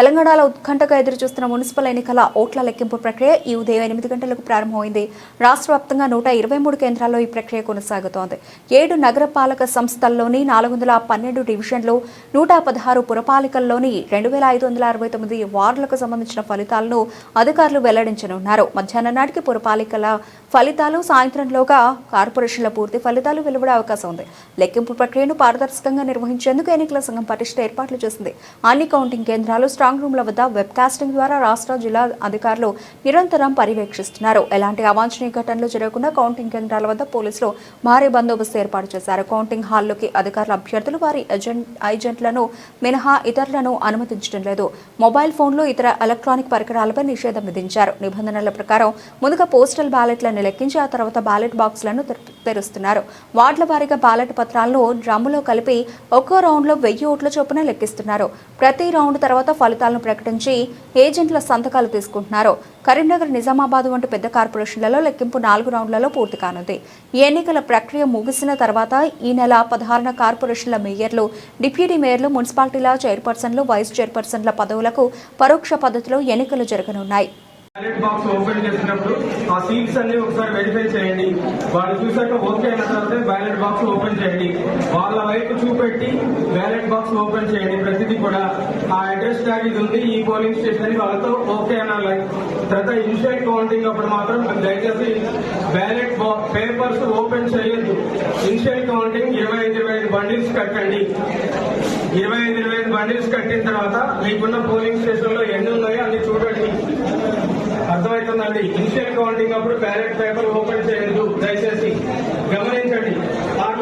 తెలంగాణలో ఉత్కంఠగా ఎదురుచూస్తున్న మున్సిపల్ ఎన్నికల ఓట్ల లెక్కింపు ప్రక్రియ ఈ ఉదయం ఎనిమిది గంటలకు ప్రారంభమైంది. రాష్ట్ర వ్యాప్తంగా నూట ఇరవై మూడు కేంద్రాల్లో ఈ ప్రక్రియ కొనసాగుతోంది. ఏడు నగరపాలక సంస్థల్లోని నాలుగు వందల పన్నెండు డివిజన్లు నూట పదహారు పురపాలికల్లోని రెండు వేల ఐదు వందల అరవై తొమ్మిది వార్డులకు సంబంధించిన ఫలితాలను అధికారులు వెల్లడించనున్నారు. మధ్యాహ్నం నాటికి పురపాలికల ఫలితాలు సాయంత్రంలోగా కార్పొరేషన్ల పూర్తి ఫలితాలు వెలువడే అవకాశం ఉంది. లెక్కింపు ప్రక్రియను పారదర్శకంగా నిర్వహించేందుకు ఎన్నికల సంఘం పటిష్ట ఏర్పాట్లు చేసింది. అన్ని కౌంటింగ్ కేంద్రాలు స్ట్రాంగ్ రూమ్ల వద్ద వెబ్ కాస్టింగ్ ద్వారా రాష్ట్ర జిల్లా అధికారులు నిరంతరం పర్యవేక్షిస్తున్నారు. ఎలాంటి అవాంఛనీయ ఘటనలు జరగకుండా కౌంటింగ్ కేంద్రాల వద్ద పోలీసులు భారీ బందోబస్తు ఏర్పాటు చేశారు. కౌంటింగ్ హాల్లోకి అధికారుల అభ్యర్థులు వారి ఏజెంట్ ఏజెంట్లను మినహా ఇతరులను అనుమతించడం లేదు. మొబైల్ ఫోన్లు ఇతర ఎలక్ట్రానిక్ పరికరాలపై నిషేధం విధించారు. నిబంధనల ప్రకారం ముందుగా పోస్టల్ బ్యాలెట్లను లెక్కించి ఆ తర్వాత బ్యాలెట్ బాక్సులను తెరుస్తున్నారు. వార్డుల వారీగా బ్యాలెట్ పత్రాలను డ్రమ్ములో కలిపి ఒక్కో రౌండ్లో వెయ్యి ఓట్ల చొప్పున లెక్కిస్తున్నారు. ప్రతి రౌండ్ తర్వాత ఫలితాలను ప్రకటించి ఏజెంట్ల సంతకాలు తీసుకుంటున్నారు. కరీంనగర్ నిజామాబాద్ వంటి పెద్ద కార్పొరేషన్లలో లెక్కింపు నాలుగు రౌండ్లలో పూర్తి కానుంది. ఈ ఎన్నికల ప్రక్రియ ముగిసిన తర్వాత ఈ నెల పదహారున కార్పొరేషన్ల మేయర్లు డిప్యూటీ మేయర్లు మున్సిపాలిటీల చైర్పర్సన్లు వైస్ చైర్పర్సన్ల పదవులకు పరోక్ష పద్ధతిలో ఎన్నికలు జరగనున్నాయి. బ్యాలెట్ బాక్స్ ఓపెన్ చేసినప్పుడు ఆ సీట్స్ అన్ని ఒకసారి వెరిఫై చేయండి. వాళ్ళు చూసాక ఓకే అయిన తర్వాత బ్యాలెట్ బాక్స్ ఓపెన్ చేయండి. వాళ్ళ వైపు చూపెట్టి బ్యాలెట్ బాక్స్ ఓపెన్ చేయండి. ప్రతిదీ కూడా. ఆ అడ్రస్ ట్యాగ్ ఇది ఉంది. ఈ పోలింగ్ స్టేషన్ అని వాళ్ళతో ఓకే అనాలి తర్వాత ఇన్షియల్ కౌంటింగ్ అప్పుడు మాత్రం దయచేసి బ్యాలెట్ పేపర్స్ ఓపెన్ చేయొద్దు. ఇన్షియల్ కౌంటింగ్ ఇరవై ఐదు ఇరవై ఐదు బండిల్స్ కట్టండి. ఇరవై ఐదు ఇరవై ఐదు బండిల్స్ కట్టిన తర్వాత మీకున్న పోలింగ్ స్టేషన్లో ఎన్ని ఉన్నాయో అన్ని చూడండి. అర్థమవుతుందండి ఇనిషియల్ కౌంటింగ్ అప్పుడు బ్యాలెట్ పేపర్ ఓపెన్